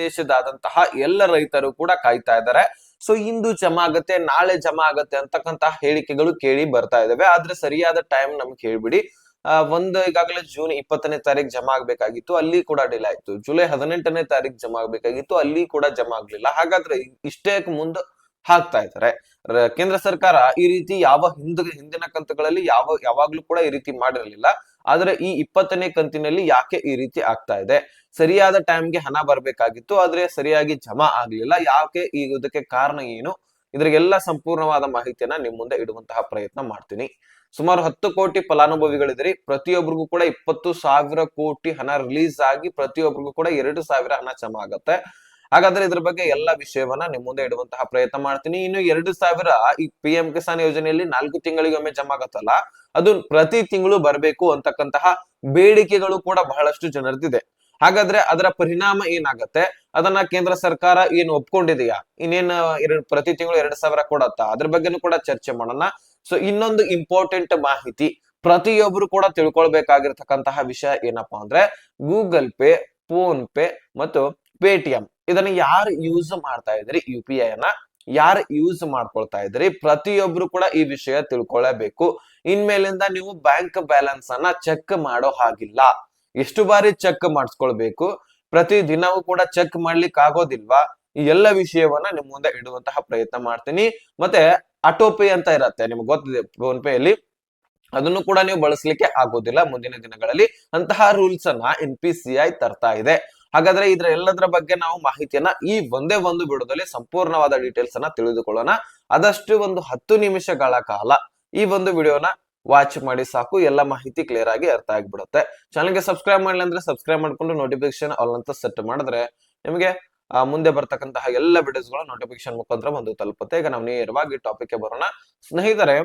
ದೇಶದಾದಂತಹ ಎಲ್ಲ ರೈತರು ಕೂಡ ಕಾಯ್ತಾ ಇದ್ದಾರೆ. ಸೊ ಇಂದು ಜಮಾ ಆಗತ್ತೆ, ನಾಳೆ ಜಮಾ ಆಗತ್ತೆ ಅಂತಕ್ಕಂತಹ ಹೇಳಿಕೆಗಳು ಕೇಳಿ ಬರ್ತಾ ಇದಾವೆ. ಆದ್ರೆ ಸರಿಯಾದ ಟೈಮ್ ನಮ್ಗೆ ಹೇಳ್ಬಿಡಿ. ಒಂದು ಈಗಾಗಲೇ ಜೂನ್ ಇಪ್ಪತ್ತನೇ ತಾರೀಕು ಜಮಾ ಆಗ್ಬೇಕಾಗಿತ್ತು, ಅಲ್ಲಿ ಕೂಡ ಡಿಲೇ ಆಯ್ತು. ಜುಲೈ ಹದಿನೆಂಟನೇ ತಾರೀಕು ಜಮಾ ಆಗ್ಬೇಕಾಗಿತ್ತು, ಅಲ್ಲಿ ಕೂಡ ಜಮಾ ಆಗ್ಲಿಲ್ಲ. ಹಾಗಾದ್ರೆ ಇಷ್ಟೇ ಮುಂದೆ ಹಾಕ್ತಾ ಇದ್ದಾರೆ ಕೇಂದ್ರ ಸರ್ಕಾರ ಈ ರೀತಿ ಯಾವ ಹಿಂದ ಹಿಂದಿನ ಕಂತುಗಳಲ್ಲಿ ಯಾವ, ಯಾವಾಗ್ಲೂ ಕೂಡ ಈ ರೀತಿ ಮಾಡಿರಲಿಲ್ಲ. ಆದ್ರೆ ಈ ಇಪ್ಪತ್ತನೇ ಕಂತಿನಲ್ಲಿ ಯಾಕೆ ಈ ರೀತಿ ಆಗ್ತಾ ಇದೆ? ಸರಿಯಾದ ಟೈಮ್ಗೆ ಹಣ ಬರ್ಬೇಕಾಗಿತ್ತು, ಆದ್ರೆ ಸರಿಯಾಗಿ ಜಮಾ ಆಗ್ಲಿಲ್ಲ. ಯಾಕೆ ಈ ಇದಕ್ಕೆ ಕಾರಣ ಏನು? ಇದ್ರಿಗೆಲ್ಲ ಸಂಪೂರ್ಣವಾದ ಮಾಹಿತಿಯನ್ನ ನಿಮ್ ಮುಂದೆ ಇಡುವಂತಹ ಪ್ರಯತ್ನ ಮಾಡ್ತೀನಿ. ಸುಮಾರು ಹತ್ತು ಕೋಟಿ ಫಲಾನುಭವಿಗಳಿದ್ರಿ ಪ್ರತಿಯೊಬ್ಬರಿಗೂ ಕೂಡ ಇಪ್ಪತ್ತು ಸಾವಿರ ಕೋಟಿ ಹಣ ರಿಲೀಸ್ ಆಗಿ ಪ್ರತಿಯೊಬ್ಬರಿಗೂ ಕೂಡ ಎರಡು ಸಾವಿರ ಹಣ ಜಮಾ ಆಗತ್ತೆ. ಹಾಗಾದ್ರೆ ಇದ್ರ ಬಗ್ಗೆ ಎಲ್ಲ ವಿಷಯವನ್ನ ನಿಮ್ ಮುಂದೆ ಇಡುವಂತಹ ಪ್ರಯತ್ನ ಮಾಡ್ತೀನಿ. ಇನ್ನು ಎರಡು ಸಾವಿರ ಈ ಪಿ ಎಂ ಕಿಸಾನ್ ಯೋಜನೆಯಲ್ಲಿ ನಾಲ್ಕು ತಿಂಗಳಿಗೊಮ್ಮೆ ಜಮಾ ಆಗತ್ತಲ್ಲ, ಅದು ಪ್ರತಿ ತಿಂಗಳು ಬರಬೇಕು ಅಂತಕ್ಕಂತಹ ಬೇಡಿಕೆಗಳು ಕೂಡ ಬಹಳಷ್ಟು ಜನರದಿದೆ ಹಾಗಾದ್ರೆ ಅದರ ಪರಿಣಾಮ ಏನಾಗತ್ತೆ? ಅದನ್ನ ಕೇಂದ್ರ ಸರ್ಕಾರ ಏನು ಒಪ್ಕೊಂಡಿದೆಯಾ? ಇನ್ನೇನ್, ಎರಡು, ಪ್ರತಿ ತಿಂಗಳು ಎರಡು ಸಾವಿರ ಕೊಡತ್ತಾ? ಅದ್ರ ಬಗ್ಗೆನೂ ಕೂಡ ಚರ್ಚೆ ಮಾಡೋಣ. ಸೊ ಇನ್ನೊಂದು ಇಂಪಾರ್ಟೆಂಟ್ ಮಾಹಿತಿ, ಪ್ರತಿಯೊಬ್ರು ಕೂಡ ತಿಳ್ಕೊಳ್ಬೇಕಾಗಿರ್ತಕ್ಕಂತಹ ವಿಷಯ ಏನಪ್ಪಾ ಅಂದ್ರೆ ಗೂಗಲ್ ಪೇ ಫೋನ್ ಪೇ ಮತ್ತು ಪೇಟಿಎಂ. ಇದನ್ನ ಯಾರು ಯೂಸ್ ಮಾಡ್ತಾ ಇದ್ರಿ? ಯು ಪಿ ಐ ಅನ್ನ ಯಾರು ಯೂಸ್ ಮಾಡ್ಕೊಳ್ತಾ ಇದ್ರಿ? ಪ್ರತಿಯೊಬ್ರು ಕೂಡ ಈ ವಿಷಯ ತಿಳ್ಕೊಳ್ಳಬೇಕು ಇನ್ಮೇಲಿಂದ ನೀವು ಬ್ಯಾಂಕ್ ಬ್ಯಾಲೆನ್ಸ್ ಅನ್ನ ಚೆಕ್ ಮಾಡೋ ಹಾಗಿಲ್ಲ. ಎಷ್ಟು ಬಾರಿ ಚೆಕ್ ಮಾಡಿಸ್ಕೊಳ್ಬೇಕು? ಪ್ರತಿ ದಿನವೂ ಕೂಡ ಚೆಕ್ ಮಾಡ್ಲಿಕ್ಕೆ ಆಗೋದಿಲ್ವಾ? ಈ ಎಲ್ಲ ವಿಷಯವನ್ನ ನಿಮ್ ಮುಂದೆ ಇಡುವಂತಹ ಪ್ರಯತ್ನ ಮಾಡ್ತೀನಿ. ಮತ್ತೆ ಆಟೋ ಪೇ ಅಂತ ಇರತ್ತೆ, ನಿಮ್ಗೆ ಗೊತ್ತಿದೆ ಫೋನ್ ಪೇ ಅಲ್ಲಿ. ಅದನ್ನು ಕೂಡ ನೀವು ಬಳಸಲಿಕ್ಕೆ ಆಗೋದಿಲ್ಲ ಮುಂದಿನ ದಿನಗಳಲ್ಲಿ. ಅಂತಹ ರೂಲ್ಸ್ ಅನ್ನ ಎನ್ ಪಿ ಸಿ ಐ ತರ್ತಾ ಇದೆ. ಹಾಗಾದ್ರೆ ಇದ್ರ ಎಲ್ಲದರ ಬಗ್ಗೆ ನಾವು ಮಾಹಿತಿಯನ್ನ ಈ ಒಂದೇ ಒಂದು ವಿಡಿಯೋದಲ್ಲಿ ಸಂಪೂರ್ಣವಾದ ಡೀಟೇಲ್ಸ್ ಅನ್ನ ತಿಳಿದುಕೊಳ್ಳೋಣ. ಆದಷ್ಟು ಒಂದು ಹತ್ತು ನಿಮಿಷಗಳ ಕಾಲ ಈ ಒಂದು ವಿಡಿಯೋನ ವಾಚ್ ಮಾಡಿ ಸಾಕು. ಎಲ್ಲ ಮಾಹಿತಿ ಕ್ಲಿಯರ್ ಆಗಿ ಅರ್ಥ ಆಗಿಬಿಡುತ್ತೆ. ಚಾನಲ್ಗೆ ಸಬ್ಸ್ಕ್ರೈಬ್ ಮಾಡಲಿ ಅಂದ್ರೆ ಸಬ್ಸ್ಕ್ರೈಬ್ ಮಾಡ್ಕೊಂಡು ನೋಟಿಫಿಕೇಶನ್ ಆಲ್ ಅಂತ ಸೆಟ್ ಮಾಡಿದ್ರೆ ನಿಮಗೆ ಮುಂದೆ ಬರ್ತಕ್ಕಂತಹ ಎಲ್ಲ ವಿಡಿಯೋಸ್ಗಳು ನೋಟಿಫಿಕೇಶನ್ ಮುಖಾಂತರ ಬಂದು ತಲುಪುತ್ತೆ. ಈಗ ನಾವು ನೇರವಾಗಿ ಟಾಪಿಕ್ಗೆ ಬರೋಣ. ಸ್ನೇಹಿತರೆ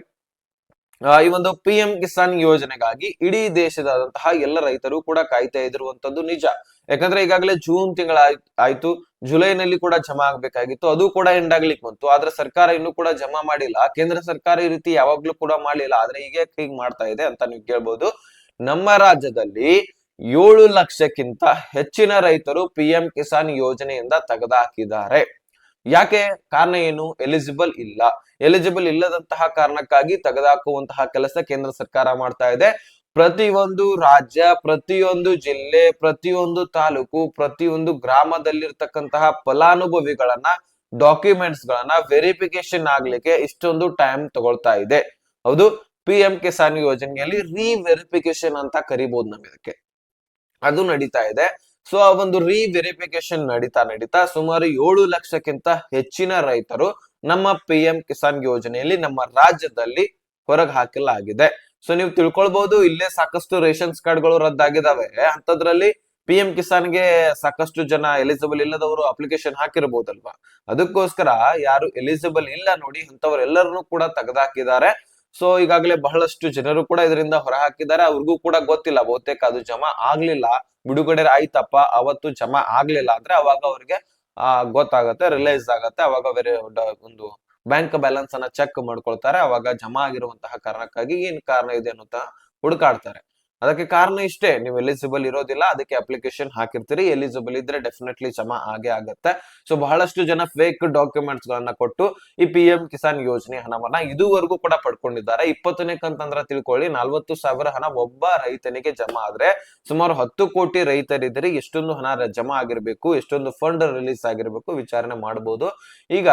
ಈ ಒಂದು ಪಿ ಎಂ ಕಿಸಾನ್ ಯೋಜನೆಗಾಗಿ ಇಡೀ ದೇಶದಾದಂತಹ ಎಲ್ಲ ರೈತರು ಕೂಡ ಕಾಯ್ತಾ ಇದಿರುವಂತದ್ದು ನಿಜ. ಯಾಕಂದ್ರೆ ಈಗಾಗಲೇ ಜೂನ್ ತಿಂಗಳ ಆಯ್ತು. ಜುಲೈನಲ್ಲಿ ಕೂಡ ಜಮಾ ಆಗ್ಬೇಕಾಗಿತ್ತು. ಅದು ಕೂಡ ಎಂಡ್ ಆಗ್ಲಿಕ್ಕೆ ಬಂತು. ಆದ್ರೆ ಸರ್ಕಾರ ಇನ್ನು ಕೂಡ ಜಮಾ ಮಾಡಿಲ್ಲ. ಕೇಂದ್ರ ಸರ್ಕಾರ ಈ ರೀತಿ ಯಾವಾಗ್ಲೂ ಕೂಡ ಮಾಡಿಲ್ಲ. ಆದ್ರೆ ಈಗ ಹೀಗ್ ಮಾಡ್ತಾ ಇದೆ ಅಂತ ನೀವು ಕೇಳ್ಬೋದು. ನಮ್ಮ ರಾಜ್ಯದಲ್ಲಿ ಏಳು ಲಕ್ಷಕ್ಕಿಂತ ಹೆಚ್ಚಿನ ರೈತರು ಪಿ ಎಂ ಕಿಸಾನ್ ಯೋಜನೆಯಿಂದ ತೆಗೆದುಹಾಕಿದ್ದಾರೆ ಯಾಕೆ ಕಾರಣ ಏನು? ಎಲಿಜಿಬಲ್ ಇಲ್ಲ. ಎಲಿಜಿಬಲ್ ಇಲ್ಲದಂತಹ ಕಾರಣಕ್ಕಾಗಿ ತೆಗೆದುಹಾಕುವಂತಹ ಕೆಲಸ ಕೇಂದ್ರ ಸರ್ಕಾರ ಮಾಡ್ತಾ ಇದೆ. ಪ್ರತಿಯೊಂದು ರಾಜ್ಯ, ಪ್ರತಿಯೊಂದು ಜಿಲ್ಲೆ, ಪ್ರತಿಯೊಂದು ತಾಲೂಕು, ಪ್ರತಿಯೊಂದು ಗ್ರಾಮದಲ್ಲಿರ್ತಕ್ಕಂತಹ ಫಲಾನುಭವಿಗಳನ್ನ ಡಾಕ್ಯುಮೆಂಟ್ಸ್ ಗಳನ್ನ ವೆರಿಫಿಕೇಶನ್ ಆಗ್ಲಿಕ್ಕೆ ಇಷ್ಟೊಂದು ಟೈಮ್ ತಗೊಳ್ತಾ ಇದೆ. ಹೌದು ಪಿ ಎಂ ಕಿಸಾನ್ ಯೋಜನೆಯಲ್ಲಿ ರೀ ವೆರಿಫಿಕೇಶನ್ ಅಂತ ಕರಿಬಹುದು ಇದಕ್ಕೆ. ಅದು ನಡೀತಾ ಇದೆ. ಸೊ, ಆ ಒಂದು ರೀ ವೆರಿಫಿಕೇಶನ್ ನಡೀತಾ ನಡೀತಾ ಸುಮಾರು ಏಳು ಲಕ್ಷಕ್ಕಿಂತ ಹೆಚ್ಚಿನ ರೈತರು ನಮ್ಮ ಪಿ ಕಿಸಾನ್ ಯೋಜನೆಯಲ್ಲಿ ನಮ್ಮ ರಾಜ್ಯದಲ್ಲಿ ಹೊರಗೆ ಹಾಕಲಾಗಿದೆ. ಸೊ, ನೀವು ತಿಳ್ಕೊಳ್ಬಹುದು ಇಲ್ಲೇ ಸಾಕಷ್ಟು ರೇಷನ್ಸ್ ಕಾರ್ಡ್ಗಳು ರದ್ದಾಗಿದ್ದಾವೆ ಅಂತದ್ರಲ್ಲಿ ಪಿ ಎಂ ಕಿಸಾನ್ಗೆ ಸಾಕಷ್ಟು ಜನ ಎಲಿಜಿಬಲ್ ಇಲ್ಲದವರು ಅಪ್ಲಿಕೇಶನ್ ಹಾಕಿರ್ಬೋದಲ್ವಾ? ಅದಕ್ಕೋಸ್ಕರ ಯಾರು ಎಲಿಜಿಬಲ್ ಇಲ್ಲ ನೋಡಿ ಅಂತವರೆಲ್ಲರನ್ನು ಕೂಡ ತೆಗೆದುಹಾಕಿದ್ದಾರೆ ಸೊ ಈಗಾಗಲೇ ಬಹಳಷ್ಟು ಜನರು ಕೂಡ ಇದರಿಂದ ಹೊರ ಹಾಕಿದ್ದಾರೆ ಅವ್ರಿಗೂ ಕೂಡ ಗೊತ್ತಿಲ್ಲ ಬಹುತೇಕ ಅದು ಜಮಾ ಆಗ್ಲಿಲ್ಲ. ಬಿಡುಗಡೆ ಆಯ್ತಪ್ಪ, ಅವತ್ತು ಜಮಾ ಆಗ್ಲಿಲ್ಲ ಅಂದ್ರೆ ಅವಾಗ ಅವ್ರಿಗೆ, ಆ, ಗೊತ್ತಾಗತ್ತೆ ರಿಲೈಸ್ ಆಗತ್ತೆ. ಅವಾಗ ಬೇರೆ ಒಂದು ಬ್ಯಾಂಕ್ ಬ್ಯಾಲೆನ್ಸ್ ಅನ್ನ ಚೆಕ್ ಮಾಡ್ಕೊಳ್ತಾರೆ. ಅವಾಗ ಜಮಾ ಆಗಿರುವಂತಹ ಕಾರಣಕ್ಕಾಗಿ ಏನ್ ಕಾರಣ ಇದೆ ಅನ್ನೋತ ಹುಡುಕಾಡ್ತಾರೆ. ಅದಕ್ಕೆ ಕಾರಣ ಇಷ್ಟೇ, ನೀವು ಎಲಿಜಿಬಲ್ ಇರೋದಿಲ್ಲ, ಅದಕ್ಕೆ ಅಪ್ಲಿಕೇಶನ್ ಹಾಕಿರ್ತೀರಿ ಎಲಿಜಿಬಲ್ ಇದ್ರೆ ಡೆಫಿನೆಟ್ಲಿ ಜಮಾ ಆಗೇ ಆಗತ್ತೆ. ಸೊ ಬಹಳಷ್ಟು ಜನ ಫೇಕ್ ಡಾಕ್ಯುಮೆಂಟ್ಸ್ ಗಳನ್ನ ಕೊಟ್ಟು ಈ ಪಿ ಎಂ ಕಿಸಾನ್ ಯೋಜನೆ ಹಣವನ್ನ ಇದುವರೆಗೂ ಕೂಡ ಪಡ್ಕೊಂಡಿದ್ದಾರೆ. ಇಪ್ಪತ್ತನೇ ಕಂತಂದ್ರ ತಿಳ್ಕೊಳ್ಳಿ, ನಲ್ವತ್ತು ಸಾವಿರ ಹಣ ಒಬ್ಬ ರೈತನಿಗೆ ಜಮಾ ಆದ್ರೆ ಸುಮಾರು ಹತ್ತು ಕೋಟಿ ರೈತರಿದ್ರೆ ಎಷ್ಟೊಂದು ಹಣ ಜಮಾ ಆಗಿರ್ಬೇಕು, ಎಷ್ಟೊಂದು ಫಂಡ್ ರಿಲೀಸ್ ಆಗಿರ್ಬೇಕು ವಿಚಾರಣೆ ಮಾಡಬಹುದು ಈಗ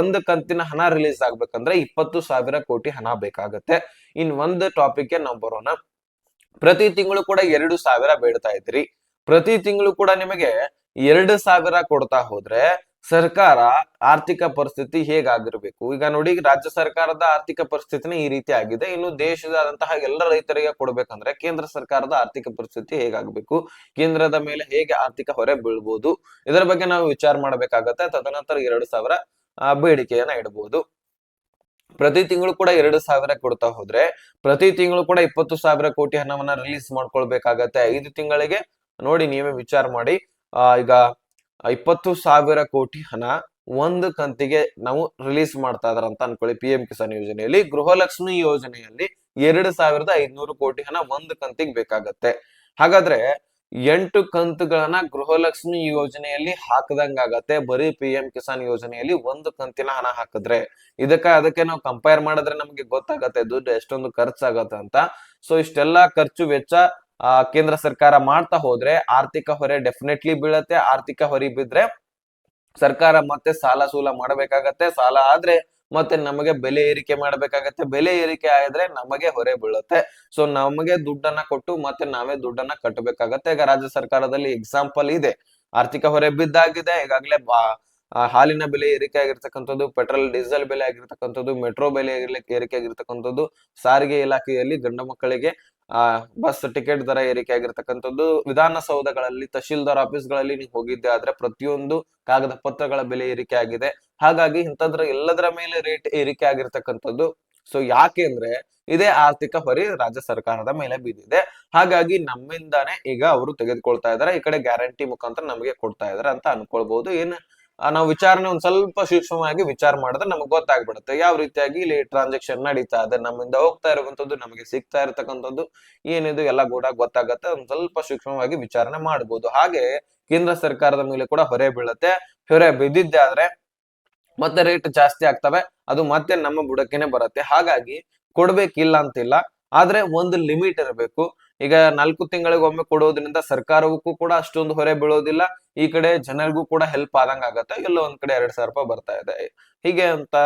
ಒಂದು ಕಂತಿನ ಹಣ ರಿಲೀಸ್ ಆಗ್ಬೇಕಂದ್ರೆ ಇಪ್ಪತ್ತು ಸಾವಿರ ಕೋಟಿ ಹಣ ಬೇಕಾಗತ್ತೆ. ಇನ್ ಒಂದು ಟಾಪಿಕ್ ನಾವು ಬರೋಣ. ಪ್ರತಿ ತಿಂಗಳು ಕೂಡ ಎರಡು ಸಾವಿರ ಬೇಡ್ತಾ ಇದ್ರಿ ಪ್ರತಿ ತಿಂಗಳು ಕೂಡ ನಿಮಗೆ ಎರಡು ಸಾವಿರ ಕೊಡ್ತಾ ಹೋದ್ರೆ ಸರ್ಕಾರ ಆರ್ಥಿಕ ಪರಿಸ್ಥಿತಿ ಹೇಗಾಗಿರ್ಬೇಕು? ಈಗ ನೋಡಿ ರಾಜ್ಯ ಸರ್ಕಾರದ ಆರ್ಥಿಕ ಪರಿಸ್ಥಿತಿನೇ ಈ ರೀತಿ ಆಗಿದೆ. ಇನ್ನು ದೇಶದಾದಂತಹ ಎಲ್ಲ ರೈತರಿಗೆ ಕೊಡ್ಬೇಕಂದ್ರೆ ಕೇಂದ್ರ ಸರ್ಕಾರದ ಆರ್ಥಿಕ ಪರಿಸ್ಥಿತಿ ಹೇಗಾಗಬೇಕು? ಕೇಂದ್ರದ ಮೇಲೆ ಹೇಗೆ ಆರ್ಥಿಕ ಹೊರೆ ಬೀಳ್ಬಹುದು ಇದರ ಬಗ್ಗೆ ನಾವು ವಿಚಾರ ಮಾಡಬೇಕಾಗತ್ತೆ. ತದನಂತರ ಎರಡು ಸಾವಿರ ಬೇಡಿಕೆಯನ್ನ ಇಡಬಹುದು ಪ್ರತಿ ತಿಂಗಳು ಕೂಡ ಎರಡು ಸಾವಿರ ಕೊಡ್ತಾ ಹೋದ್ರೆ, ಪ್ರತಿ ತಿಂಗಳು ಕೂಡ ಇಪ್ಪತ್ತು ಸಾವಿರ ಕೋಟಿ ಹಣವನ್ನ ರಿಲೀಸ್ ಮಾಡ್ಕೊಳ್ಬೇಕಾಗತ್ತೆ. ಐದು ತಿಂಗಳಿಗೆ ನೋಡಿ ನೀವೇ ವಿಚಾರ ಮಾಡಿ ಈಗ ಇಪ್ಪತ್ತು ಸಾವಿರ ಕೋಟಿ ಹಣ ಒಂದು ಕಂತಿಗೆ ನಾವು ರಿಲೀಸ್ ಮಾಡ್ತಾ ಇದಾರೆ ಅಂತ ಅನ್ಕೊಳ್ಳಿ ಪಿ ಎಂ ಕಿಸಾನ್ ಯೋಜನೆಯಲ್ಲಿ. ಗೃಹಲಕ್ಷ್ಮಿ ಯೋಜನೆಯಲ್ಲಿ ಎರಡು ಸಾವಿರದ ಐದ್ನೂರು ಕೋಟಿ ಹಣ ಒಂದು ಕಂತಿಗೆ ಬೇಕಾಗತ್ತೆ. ಹಾಗಾದ್ರೆ ಎಂಟು ಕಂತುಗಳನ್ನ ಗೃಹಲಕ್ಷ್ಮಿ ಯೋಜನೆಯಲ್ಲಿ ಹಾಕದಂಗಾಗತ್ತೆ ಬರೀ ಪಿ ಎಂ ಕಿಸಾನ್ ಯೋಜನೆಯಲ್ಲಿ ಒಂದು ಕಂತಿನ ಹಣ ಹಾಕಿದ್ರೆ. ಇದಕ್ಕ ಅದಕ್ಕೆ ನಾವು ಕಂಪೇರ್ ಮಾಡಿದ್ರೆ ನಮಗೆ ಗೊತ್ತಾಗತ್ತೆ ದುಡ್ಡು ಎಷ್ಟೊಂದು ಖರ್ಚಾಗತ್ತೆ ಅಂತ. ಸೊ ಇಷ್ಟೆಲ್ಲಾ ಖರ್ಚು ವೆಚ್ಚ ಕೇಂದ್ರ ಸರ್ಕಾರ ಮಾಡ್ತಾ ಹೋದ್ರೆ ಆರ್ಥಿಕ ಹೊರೆ ಡೆಫಿನೆಟ್ಲಿ ಬೀಳತ್ತೆ. ಆರ್ಥಿಕ ಹೊರೆ ಬಿದ್ರೆ ಸರ್ಕಾರ ಮತ್ತೆ ಸಾಲ ಸೂಲ ಮಾಡಬೇಕಾಗತ್ತೆ. ಸಾಲ ಆದ್ರೆ ಮತ್ತೆ ನಮಗೆ ಬೆಲೆ ಏರಿಕೆ ಮಾಡಬೇಕಾಗತ್ತೆ. ಬೆಲೆ ಏರಿಕೆ ಆದ್ರೆ ನಮಗೆ ಹೊರೆ ಬೀಳುತ್ತೆ. ಸೊ ನಮಗೆ ದುಡ್ಡನ್ನ ಕೊಟ್ಟು ಮತ್ತೆ ನಾವೇ ದುಡ್ಡನ್ನ ಕಟ್ಟಬೇಕಾಗತ್ತೆ ಈಗ ರಾಜ್ಯ ಸರ್ಕಾರದಲ್ಲಿ ಎಕ್ಸಾಂಪಲ್ ಇದೆ. ಆರ್ಥಿಕ ಹೊರೆ ಬಿದ್ದಾಗಿದೆ. ಈಗಾಗಲೇ ಹಾಲಿನ ಬೆಲೆ ಏರಿಕೆ ಆಗಿರ್ತಕ್ಕಂಥದ್ದು, ಪೆಟ್ರೋಲ್, ಡೀಸೆಲ್ ಬೆಲೆ ಆಗಿರ್ತಕ್ಕಂಥದ್ದು, ಮೆಟ್ರೋ ಬೆಲೆ ಏರಿಕೆ ಆಗಿರ್ತಕ್ಕಂಥದ್ದು, ಸಾರಿಗೆ ಇಲಾಖೆಯಲ್ಲಿ ಗಂಡು ಮಕ್ಕಳಿಗೆ, ಆ, ಬಸ್ ಟಿಕೆಟ್ ದರ ಏರಿಕೆ ಆಗಿರ್ತಕ್ಕಂಥದ್ದು, ವಿಧಾನಸೌಧಗಳಲ್ಲಿ, ತಹಶೀಲ್ದಾರ್ ಆಫೀಸ್ಗಳಲ್ಲಿ ನೀವು ಹೋಗಿದ್ದೆ ಆದ್ರೆ ಪ್ರತಿಯೊಂದು ಕಾಗದ ಪತ್ರಗಳ ಬೆಲೆ ಏರಿಕೆ ಆಗಿದೆ. ಹಾಗಾಗಿ ಇಂಥದ್ರ ಎಲ್ಲದರ ಮೇಲೆ ರೇಟ್ ಏರಿಕೆ ಆಗಿರ್ತಕ್ಕಂಥದ್ದು. ಸೊ ಯಾಕೆ ಅಂದ್ರೆ ಇದೇ ಆರ್ಥಿಕ ಹೊರೆ ರಾಜ್ಯ ಸರ್ಕಾರದ ಮೇಲೆ ಬಿದ್ದಿದೆ ಹಾಗಾಗಿ ನಮ್ಮಿಂದಾನೇ ಈಗ ಅವರು ತೆಗೆದುಕೊಳ್ತಾ ಇದಾರೆ. ಈ ಕಡೆ ಗ್ಯಾರಂಟಿ ಮುಖಾಂತರ ನಮಗೆ ಕೊಡ್ತಾ ಇದಾರೆ ಅಂತ ಅನ್ಕೊಳ್ಬಹುದು ಏನ್ ನಾವು ವಿಚಾರಣೆ ಒಂದ್ ಸ್ವಲ್ಪ ಸೂಕ್ಷ್ಮವಾಗಿ ವಿಚಾರ ಮಾಡಿದ್ರೆ ನಮಗೆ ಗೊತ್ತಾಗ್ಬಿಡುತ್ತೆ. ಯಾವ ರೀತಿಯಾಗಿ ಇಲ್ಲಿ ಟ್ರಾನ್ಸಾಕ್ಷನ್ ನಡೀತಾ ಇದೆ, ನಮ್ಮಿಂದ ಹೋಗ್ತಾ ಇರುವಂತದ್ದು ನಮಗೆ ಸಿಗ್ತಾ ಇರತಕ್ಕಂಥದ್ದು, ಏನಿದು ಎಲ್ಲ ಕೂಡ ಗೊತ್ತಾಗತ್ತೆ. ಒಂದ್ ಸ್ವಲ್ಪ ಸೂಕ್ಷ್ಮವಾಗಿ ವಿಚಾರಣೆ ಮಾಡಬಹುದು ಹಾಗೆ ಕೇಂದ್ರ ಸರ್ಕಾರದ ಮೇಲೆ ಕೂಡ ಹೊರೆ ಬೀಳುತ್ತೆ. ಹೊರೆ ಬಿದ್ದಿದ್ದೆ ಆದ್ರೆ ಮತ್ತೆ ರೇಟ್ ಜಾಸ್ತಿ ಆಗ್ತವೆ. ಅದು ಮತ್ತೆ ನಮ್ಮ ಬುಡಕ್ಕೆನೆ ಬರುತ್ತೆ. ಹಾಗಾಗಿ ಕೊಡ್ಬೇಕಿಲ್ಲ ಅಂತಿಲ್ಲ. ಆದ್ರೆ ಒಂದು ಲಿಮಿಟ್ ಇರಬೇಕು. ಈಗ ನಾಲ್ಕು ತಿಂಗಳಿಗೊಮ್ಮೆ ಕೊಡೋದ್ರಿಂದ ಸರ್ಕಾರಕ್ಕೂ ಕೂಡ ಅಷ್ಟೊಂದು ಹೊರೆ ಬೀಳೋದಿಲ್ಲ. ಈ ಕಡೆ ಜನರಿಗೂ ಕೂಡ ಹೆಲ್ಪ್ ಆದಂಗ ಆಗತ್ತೆ. ಎಲ್ಲೋ ಒಂದ್ ಕಡೆ ಎರಡ್ ಸಾವಿರ ರೂಪಾಯಿ ಬರ್ತಾ ಇದೆ. ಹೀಗೆ ಅಂತ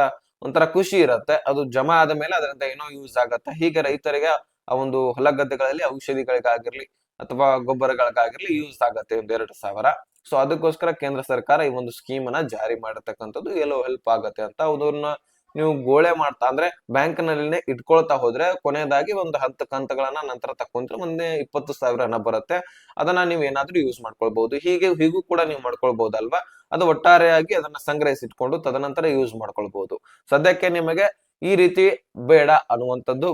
ಒಂಥರ ಖುಷಿ ಇರತ್ತೆ. ಅದು ಜಮಾ ಆದ ಮೇಲೆ ಅದರಿಂದ ಏನೋ ಯೂಸ್ ಆಗತ್ತೆ. ಹೀಗೆ ರೈತರಿಗೆ ಆ ಒಂದು ಹೊಲ ಗದ್ದೆಗಳಲ್ಲಿ ಔಷಧಿಗಳಿಗಾಗಿರ್ಲಿ ಅಥವಾ ಗೊಬ್ಬರಗಳಿಗಾಗಿರ್ಲಿ ಯೂಸ್ ಆಗತ್ತೆ ಒಂದ್ ಎರಡು ಸಾವಿರ. ಸೊ ಅದಕ್ಕೋಸ್ಕರ ಕೇಂದ್ರ ಸರ್ಕಾರ ಈ ಒಂದು ಸ್ಕೀಮ್ ಅನ್ನ ಜಾರಿ ಮಾಡತಕ್ಕಂಥದ್ದು ಎಲ್ಲೋ ಹೆಲ್ಪ್ ಆಗತ್ತೆ ಅಂತ ಅದನ್ನ ನೀವು ಗೋಳೆ ಮಾಡ್ತಾ ಅಂದ್ರೆ ಬ್ಯಾಂಕ್ನಲ್ಲಿ ಇಟ್ಕೊಳ್ತಾ ಹೋದ್ರೆ ಕೊನೆಯದಾಗಿ ಒಂದು ಹತ್ತು ಕಂತುಗಳನ್ನ ನಂತರ ತಕೊಂಡ್ರೆ ಮುಂದೆ ಇಪ್ಪತ್ತು ಸಾವಿರ ಹಣ ಬರುತ್ತೆ. ಅದನ್ನ ನೀವು ಏನಾದ್ರೂ ಯೂಸ್ ಮಾಡ್ಕೊಳ್ಬಹುದು ಹೀಗೆ, ಹೀಗೂ ಕೂಡ ನೀವು ಮಾಡ್ಕೊಳ್ಬಹುದಲ್ವಾ ಅದು ಒಟ್ಟಾರೆಯಾಗಿ ಅದನ್ನ ಸಂಗ್ರಹಿಸಿಟ್ಕೊಂಡು ತದನಂತರ ಯೂಸ್ ಮಾಡ್ಕೊಳ್ಬಹುದು ಸದ್ಯಕ್ಕೆ ನಿಮಗೆ ಈ ರೀತಿ ಬೇಡ ಅನ್ನುವಂಥದ್ದು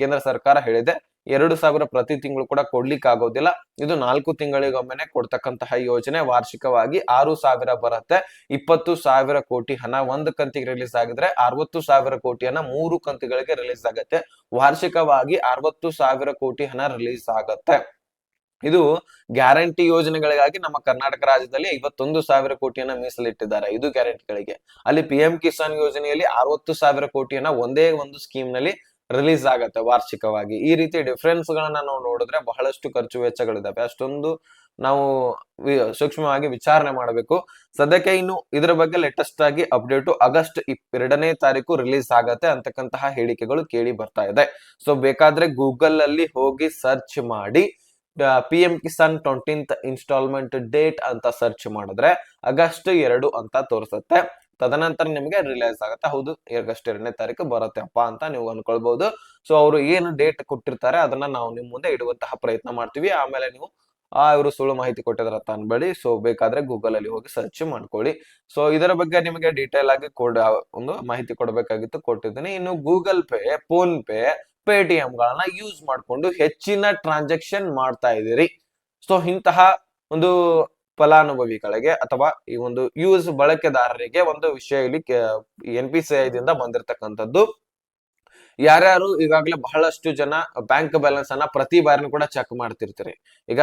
ಕೇಂದ್ರ ಸರ್ಕಾರ ಹೇಳಿದೆ. ಎರಡು ಸಾವಿರ ಪ್ರತಿ ತಿಂಗಳು ಕೂಡ ಕೊಡ್ಲಿಕ್ಕೆ ಆಗೋದಿಲ್ಲ ಇದು ನಾಲ್ಕು ತಿಂಗಳಿಗೊಮ್ಮೆನೆ ಕೊಡ್ತಕ್ಕಂತಹ ಯೋಜನೆ. ವಾರ್ಷಿಕವಾಗಿ ಆರು ಸಾವಿರ ಬರುತ್ತೆ. ಇಪ್ಪತ್ತು ಸಾವಿರ ಕೋಟಿ ಹಣ ಒಂದು ಕಂತಿಗೆ ರಿಲೀಸ್ ಆಗಿದ್ರೆ ಅರವತ್ತು ಸಾವಿರ ಕೋಟಿ ಹಣ ಮೂರು ಕಂತುಗಳಿಗೆ ರಿಲೀಸ್ ಆಗತ್ತೆ. ವಾರ್ಷಿಕವಾಗಿ ಅರವತ್ತು ಸಾವಿರ ಕೋಟಿ ಹಣ ರಿಲೀಸ್ ಆಗತ್ತೆ. ಇದು ಗ್ಯಾರಂಟಿ ಯೋಜನೆಗಳಿಗಾಗಿ ನಮ್ಮ ಕರ್ನಾಟಕ ರಾಜ್ಯದಲ್ಲಿ ಐವತ್ತೊಂದು ಸಾವಿರ ಕೋಟಿಯನ್ನ ಮೀಸಲಿಟ್ಟಿದ್ದಾರೆ. ಇದು ಗ್ಯಾರಂಟಿಗಳಿಗೆ. ಅಲ್ಲಿ ಪಿ ಎಂ ಕಿಸಾನ್ ಯೋಜನೆಯಲ್ಲಿ ಅರವತ್ತು ಸಾವಿರ ಕೋಟಿಯನ್ನ ಒಂದೇ ಒಂದು ಸ್ಕೀಮ್ನಲ್ಲಿ ರಿಲೀಸ್ ಆಗತ್ತೆ ವಾರ್ಷಿಕವಾಗಿ. ಈ ರೀತಿ ಡಿಫರೆನ್ಸ್ ಗಳನ್ನ ನಾವು ನೋಡಿದ್ರೆ ಬಹಳಷ್ಟು ಖರ್ಚು ವೆಚ್ಚಗಳಿದ್ದಾವೆ. ಅಷ್ಟೊಂದು ನಾವು ಸೂಕ್ಷ್ಮವಾಗಿ ವಿಚಾರಣೆ ಮಾಡಬೇಕು. ಸದ್ಯಕ್ಕೆ ಇನ್ನು ಇದರ ಬಗ್ಗೆ ಲೇಟೆಸ್ಟ್ ಆಗಿ ಅಪ್ಡೇಟ್ ಆಗಸ್ಟ್ ಎರಡನೇ ತಾರೀಕು ರಿಲೀಸ್ ಆಗತ್ತೆ ಅಂತಕ್ಕಂತಹ ಹೇಳಿಕೆಗಳು ಕೇಳಿ ಬರ್ತಾ ಇದೆ. ಸೊ ಬೇಕಾದ್ರೆ ಗೂಗಲ್ ಅಲ್ಲಿ ಹೋಗಿ ಸರ್ಚ್ ಮಾಡಿ P M Kisan twentieth instalment date ಅಂತ ಸರ್ಚ್ ಮಾಡಿದ್ರೆ ಆಗಸ್ಟ್ ಎರಡು ಅಂತ ತೋರಿಸುತ್ತೆ. ತದನಂತರ ನಿಮಗೆ ರಿಲೈಸ್ ಆಗುತ್ತೆ, ಹೌದು, ಆಗಸ್ಟ್ ಎರಡನೇ ತಾರೀಕು ಬರುತ್ತೆಪ್ಪ ಅಂತ ನೀವು ಅನ್ಕೊಳ್ಬಹುದು ಸೊ ಅವರು ಏನು ಡೇಟ್ ಕೊಟ್ಟಿರ್ತಾರೆ, ಅದನ್ನ ನಾವು ನಿಮ್ ಮುಂದೆ ಇಡುವಂತಹ ಪ್ರಯತ್ನ ಮಾಡ್ತೀವಿ. ಆಮೇಲೆ ನೀವು, ಆ, ಇವರು ಸುಳ್ಳು ಮಾಹಿತಿ ಕೊಟ್ಟಿದ್ರೆ ಅನ್ಬೇಡಿ. ಸೊ ಬೇಕಾದ್ರೆ ಗೂಗಲ್ ಅಲ್ಲಿ ಹೋಗಿ ಸರ್ಚ್ ಮಾಡ್ಕೊಳ್ಳಿ. ಸೊ ಇದರ ಬಗ್ಗೆ ನಿಮಗೆ ಡೀಟೇಲ್ ಆಗಿ ಕೊಡ ಒಂದು ಮಾಹಿತಿ ಕೊಡಬೇಕಾಗಿತ್ತು, ಕೊಟ್ಟಿದ್ದೀನಿ. ಇನ್ನು Google Pay PhonePe Paytm ಗಳನ್ನ ಯೂಸ್ ಮಾಡ್ಕೊಂಡು ಹೆಚ್ಚಿನ ಟ್ರಾನ್ಸಾಕ್ಷನ್ ಮಾಡ್ತಾ ಇದ್ದೀರಿ. ಸೊ ಇಂತಹ ಒಂದು ಫಲಾನುಭವಿಗಳಿಗೆ ಅಥವಾ ಈ ಒಂದು ಯೂಸ್ ಬಳಕೆದಾರರಿಗೆ ಒಂದು ವಿಷಯ ಇಲ್ಲಿ ಎನ್ ಪಿ ಸಿ ಐದಿಂದ ಬಂದಿರತಕ್ಕಂಥದ್ದು. ಯಾರ್ಯಾರು ಈಗಾಗಲೇ ಬಹಳಷ್ಟು ಜನ ಬ್ಯಾಂಕ್ ಬ್ಯಾಲೆನ್ಸ್ ಅನ್ನ ಪ್ರತಿ ಬಾರಿನೂ ಕೂಡ ಚೆಕ್ ಮಾಡ್ತಿರ್ತೀರಿ. ಈಗ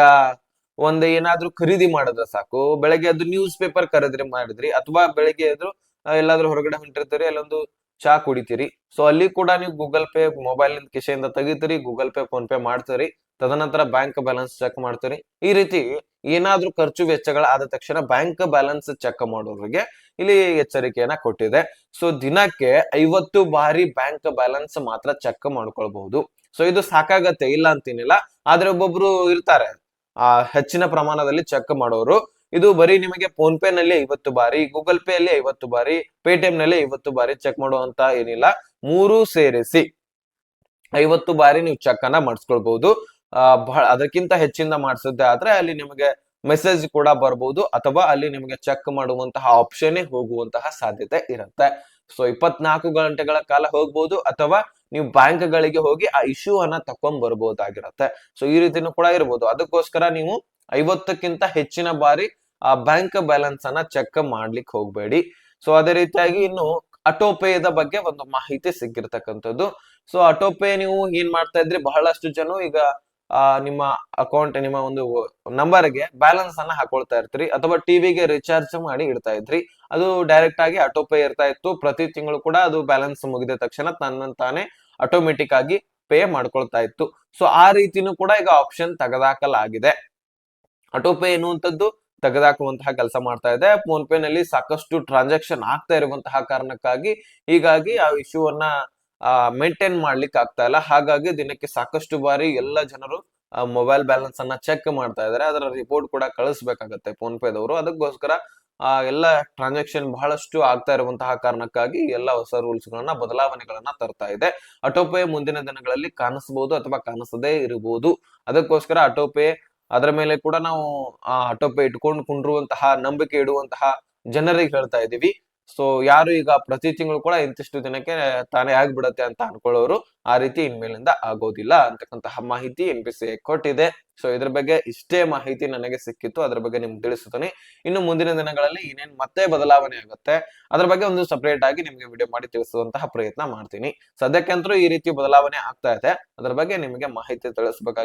ಒಂದು ಏನಾದ್ರೂ ಖರೀದಿ ಮಾಡಿದ್ರೆ ಸಾಕು, ಬೆಳಗ್ಗೆ ಅದು ನ್ಯೂಸ್ ಪೇಪರ್ ಖರೀದಿ ಮಾಡಿದ್ರಿ, ಅಥವಾ ಬೆಳಗ್ಗೆ ಎದ್ದು ಎಲ್ಲಾದ್ರೂ ಹೊರಗಡೆ ಹೊಂಟಿರ್ತೀರಿ, ಅಲ್ಲೊಂದು ಚಾ ಕುಡಿತೀರಿ. ಸೊ ಅಲ್ಲಿ ಕೂಡ ನೀವು ಗೂಗಲ್ ಪೇ ಮೊಬೈಲ್ ಕಿಸೆಯಿಂದ ತೆಗಿತೀರಿ ಗೂಗಲ್ ಪೇ ಫೋನ್ ಪೇ ಮಾಡ್ತೀರಿ, ತದನಂತರ ಬ್ಯಾಂಕ್ ಬ್ಯಾಲೆನ್ಸ್ ಚೆಕ್ ಮಾಡ್ತೀರಿ. ಈ ರೀತಿ ಏನಾದ್ರೂ ಖರ್ಚು ವೆಚ್ಚಗಳ ಆದ ತಕ್ಷಣ ಬ್ಯಾಂಕ್ ಬ್ಯಾಲೆನ್ಸ್ ಚೆಕ್ ಮಾಡೋರಿಗೆ ಇಲ್ಲಿ ಎಚ್ಚರಿಕೆಯನ್ನ ಕೊಟ್ಟಿದೆ. ಸೊ ದಿನಕ್ಕೆ ಐವತ್ತು ಬಾರಿ ಬ್ಯಾಂಕ್ ಬ್ಯಾಲೆನ್ಸ್ ಮಾತ್ರ ಚೆಕ್ ಮಾಡ್ಕೊಳ್ಬಹುದು. ಸೊ ಇದು ಸಾಕಾಗತ್ತೆ ಇಲ್ಲ ಅಂತೀನಿಲ್ಲ. ಆದ್ರೆ ಒಬ್ಬೊಬ್ರು ಇರ್ತಾರೆ. ಆ, ಹೆಚ್ಚಿನ ಪ್ರಮಾಣದಲ್ಲಿ ಚೆಕ್ ಮಾಡೋರು. ಇದು ಬರೀ ನಿಮಗೆ ಫೋನ್ ಪೇ ನಲ್ಲಿ ಐವತ್ತು ಬಾರಿ, ಗೂಗಲ್ ಪೇ ಅಲ್ಲಿ ಐವತ್ತು ಬಾರಿ, ಪೇಟಿಎಂ ನಲ್ಲಿ ಐವತ್ತು ಬಾರಿ ಚೆಕ್ ಮಾಡುವಂತ ಏನಿಲ್ಲ. ಮೂರು ಸೇರಿಸಿ ಐವತ್ತು ಬಾರಿ ನೀವು ಚೆಕ್ ಅನ್ನ ಮಾಡಿಸ್ಕೊಳ್ಬಹುದು. ಬಹಳ ಅದಕ್ಕಿಂತ ಹೆಚ್ಚಿಂದ ಮಾಡಿಸುತ್ತೆ ಆದ್ರೆ ಅಲ್ಲಿ ನಿಮಗೆ ಮೆಸೇಜ್ ಕೂಡ ಬರ್ಬೋದು ಅಥವಾ ಅಲ್ಲಿ ನಿಮಗೆ ಚೆಕ್ ಮಾಡುವಂತಹ ಆಪ್ಷನ್ ಹೋಗುವಂತಹ ಸಾಧ್ಯತೆ ಇರುತ್ತೆ. ಸೊ ಇಪ್ಪತ್ನಾಲ್ಕು ಗಂಟೆಗಳ ಕಾಲ ಹೋಗ್ಬೋದು ಅಥವಾ ನೀವು ಬ್ಯಾಂಕ್ ಗಳಿಗೆ ಹೋಗಿ ಆ ಇಶ್ಯೂ ಅನ್ನ ತಕೊಂಡ್ ಬರ್ಬೋದಾಗಿರತ್ತೆ ಸೊ ಈ ರೀತಿನೂ ಕೂಡ ಇರಬಹುದು ಅದಕ್ಕೋಸ್ಕರ ನೀವು ಐವತ್ತಕ್ಕಿಂತ ಹೆಚ್ಚಿನ ಬಾರಿ ಆ ಬ್ಯಾಂಕ್ ಬ್ಯಾಲೆನ್ಸ್ ಅನ್ನ ಚೆಕ್ ಮಾಡ್ಲಿಕ್ಕೆ ಹೋಗ್ಬೇಡಿ. ಸೊ ಅದೇ ರೀತಿಯಾಗಿ ಇನ್ನು ಅಟೋಪೇದ ಬಗ್ಗೆ ಒಂದು ಮಾಹಿತಿ ಸಿಕ್ಕಿರ್ತಕ್ಕಂಥದ್ದು. ಸೊ ಅಟೋಪೇ ನೀವು ಏನ್ ಮಾಡ್ತಾ ಇದ್ರಿ? ಬಹಳಷ್ಟು ಜನ ಈಗ ನಿಮ್ಮ ಅಕೌಂಟ್, ನಿಮ್ಮ ಒಂದು ನಂಬರ್ಗೆ ಬ್ಯಾಲೆನ್ಸ್ ಅನ್ನ ಹಾಕೊಳ್ತಾ ಇರ್ತೀರಿ. ಅಥವಾ ಟಿವಿಗೆ ರಿಚಾರ್ಜ್ ಮಾಡಿ ಇಡ್ತಾ ಇದ್ರಿ. ಅದು ಡೈರೆಕ್ಟ್ ಆಗಿ ಆಟೋ ಪೇ ಇರ್ತಾ ಇತ್ತು. ಪ್ರತಿ ತಿಂಗಳು ಕೂಡ ಅದು ಬ್ಯಾಲೆನ್ಸ್ ಮುಗಿದ ತಕ್ಷಣ ತನ್ನಂತಾನೆ ಆಟೋಮೆಟಿಕ್ ಆಗಿ ಪೇ ಮಾಡ್ಕೊಳ್ತಾ ಇತ್ತು. ಸೊ ಆ ರೀತಿನೂ ಕೂಡ ಈಗ ಆಪ್ಷನ್ ತೆಗೆದಾಕಲಾಗಿದೆ. ಆಟೋ ಪೇ ಎನ್ನುವಂಥದ್ದು ತೆಗೆದಾಕುವಂತಹ ಕೆಲಸ ಮಾಡ್ತಾ ಇದೆ. ಫೋನ್ ಪೇ ನಲ್ಲಿ ಸಾಕಷ್ಟು ಟ್ರಾನ್ಸಾಕ್ಷನ್ ಆಗ್ತಾ ಇರುವಂತಹ ಕಾರಣಕ್ಕಾಗಿ ಹೀಗಾಗಿ ಆ ಇಶ್ಯೂ ಅನ್ನ ಮೇಂಟೈನ್ ಮಾಡ್ಲಿಕ್ಕೆ ಆಗ್ತಾ ಇಲ್ಲ. ಹಾಗಾಗಿ ದಿನಕ್ಕೆ ಸಾಕಷ್ಟು ಬಾರಿ ಎಲ್ಲ ಜನರು ಮೊಬೈಲ್ ಬ್ಯಾಲೆನ್ಸ್ ಅನ್ನ ಚೆಕ್ ಮಾಡ್ತಾ ಇದಾರೆ ಅದರ ರಿಪೋರ್ಟ್ ಕೂಡ ಕಳಿಸ್ಬೇಕಾಗತ್ತೆ ಫೋನ್ ಪೇದವರು ಅದಕ್ಕೋಸ್ಕರ, ಆ, ಎಲ್ಲ ಟ್ರಾನ್ಸಾಕ್ಷನ್ ಬಹಳಷ್ಟು ಆಗ್ತಾ ಇರುವಂತಹ ಕಾರಣಕ್ಕಾಗಿ ಎಲ್ಲ ಹೊಸ ರೂಲ್ಸ್ ಗಳನ್ನ, ಬದಲಾವಣೆಗಳನ್ನ ತರ್ತಾ ಇದೆ. ಆಟೋಪೇ ಮುಂದಿನ ದಿನಗಳಲ್ಲಿ ಕಾಣಿಸಬಹುದು ಅಥವಾ ಕಾಣಿಸದೇ ಇರಬಹುದು. ಅದಕ್ಕೋಸ್ಕರ ಆಟೋ ಪೇ ಅದರ ಮೇಲೆ ಕೂಡ ನಾವು ಆ ಆಟೋ ಪೇ ಇಟ್ಕೊಂಡು ಕುಂಡ್ರುವಂತಹ, ನಂಬಿಕೆ ಇಡುವಂತಹ ಜನರಿಗೆ ಹೇಳ್ತಾ ಇದೀವಿ ಸೊ ಯಾರು ಈಗ ಪ್ರತಿ ತಿಂಗಳು ಕೂಡ ಇಂತಿಷ್ಟು ದಿನಕ್ಕೆ ತಾನೇ ಆಗ್ಬಿಡತ್ತೆ ಅಂತ ಅನ್ಕೊಳ್ಳೋರು ಆ ರೀತಿ ಇನ್ಮೇಲಿಂದ ಆಗೋದಿಲ್ಲ ಅಂತಕ್ಕಂತಹ ಮಾಹಿತಿ ಎನ್ ಪಿ ಸಿ ಕೊಟ್ಟಿದೆ. ಸೊ ಇದ್ರ ಬಗ್ಗೆ ಇಷ್ಟೇ ಮಾಹಿತಿ ನನಗೆ ಸಿಕ್ಕಿತ್ತು. ಅದ್ರ ಬಗ್ಗೆ ನಿಮ್ಗೆ ತಿಳಿಸುತ್ತಾನೆ. ಇನ್ನು ಮುಂದಿನ ದಿನಗಳಲ್ಲಿ ಏನೇನ್ ಮತ್ತೆ ಬದಲಾವಣೆ ಆಗುತ್ತೆ, ಅದ್ರ ಬಗ್ಗೆ ಒಂದು ಸಪರೇಟ್ ಆಗಿ ನಿಮ್ಗೆ ವಿಡಿಯೋ ಮಾಡಿ ತಿಳಿಸುವಂತಹ ಪ್ರಯತ್ನ ಮಾಡ್ತೀನಿ. ಸದ್ಯಕ್ಕಂತರೂ ಈ ರೀತಿ ಬದಲಾವಣೆ ಆಗ್ತಾ ಇದೆ. ಅದ್ರ ಬಗ್ಗೆ ನಿಮಗೆ ಮಾಹಿತಿ ತಿಳಿಸಬೇಕಾಗಿ